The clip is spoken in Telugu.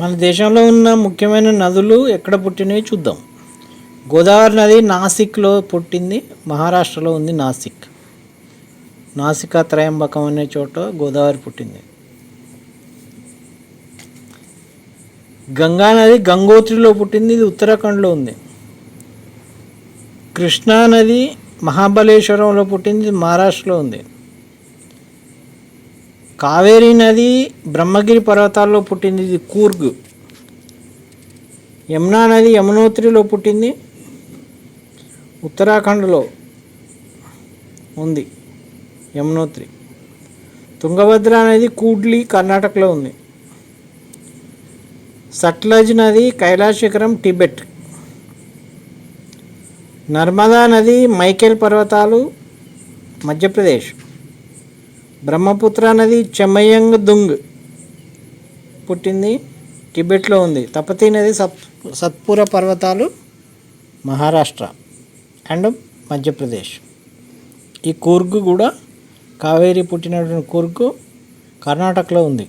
మన దేశంలో ఉన్న ముఖ్యమైన నదులు ఎక్కడ పుట్టినవి చూద్దాం. గోదావరి నది నాసిక్లో పుట్టింది మహారాష్ట్రలో ఉంది నాసిక్. నాసికా త్రయంబకం అనే చోట గోదావరి పుట్టింది. గంగా నది గంగోత్రిలో పుట్టింది ఇది ఉత్తరాఖండ్లో ఉంది. కృష్ణా నది మహాబలేశ్వరంలో పుట్టింది మహారాష్ట్రలో ఉంది. కావేరీ నది బ్రహ్మగిరి పర్వతాల్లో పుట్టింది ఇది కూర్గ్. యమునా నది యమునోత్రిలో పుట్టింది. ఉత్తరాఖండ్లో ఉంది యమునోత్రి. తుంగభద్ర నది కూడ్లి కర్ణాటకలో ఉంది. సట్లజ్ నది కైలాశిఖరం టిబెట్. నర్మదా నది మైకేల్ పర్వతాలు మధ్యప్రదేశ్. బ్రహ్మపుత్ర నది చెమయంగ్ దుంగ్ పుట్టింది టిబెట్లో ఉంది. తపతి నది సత్ సత్పుర పర్వతాలు మహారాష్ట్ర అండ్ మధ్యప్రదేశ్. ఈ కూర్గు కూడా కావేరి పుట్టినటువంటి కూర్గు కర్ణాటకలో ఉంది.